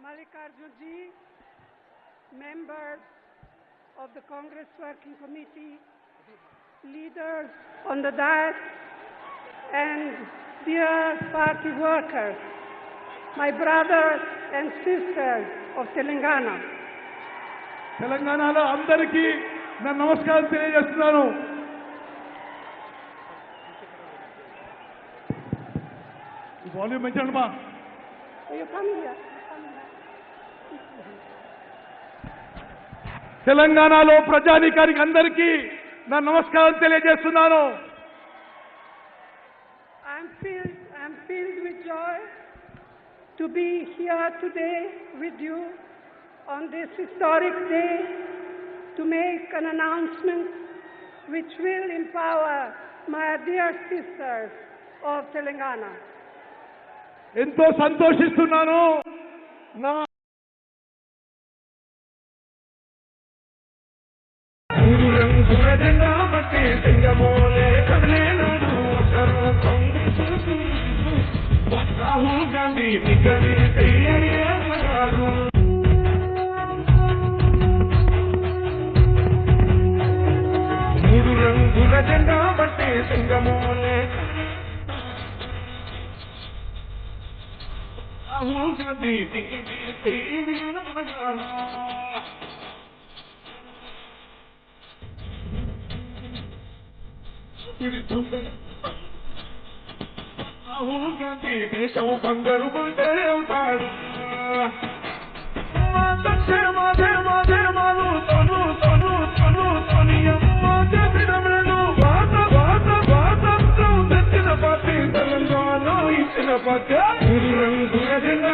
Mallikarjun ji, members of the Congress Working Committee, leaders on the dais, and dear party workers, my brothers and sisters of Telangana. తెలంగాణలో అందరికీ నా నమస్కారం తెలియజేస్తున్నాను ఈ volume పెంచండి మా తెలంగాణలో ప్రజానీకానికి అందరికీ నా నమస్కారం తెలియజేస్తున్నాను I'm filled, I'm filled with joy to be here today with you on this historic day to make an announcement which will empower my dear sisters of Telangana. ఎంతో సంతోషిస్తున్నాను నా రంగుల జెండా బట్టి సింగమోలే కదిలేనాడు రాహుల్ గాంధీ దిగ్గది తెలియదు మూడు రంగుల జెండా బట్టి సింగమోలే. రాహుల్ గాంధీ దిగ్గది తెలియదు రాహుల్ గాంధీ దేశం బంగారు కొంటే అవుతాడు. ధర్మ ధర్మ ధర్మాలు తను తను తను తెచ్చిన పార్టీ తెలంగాణ ఇచ్చిన పార్టీ. రంగుల జెండా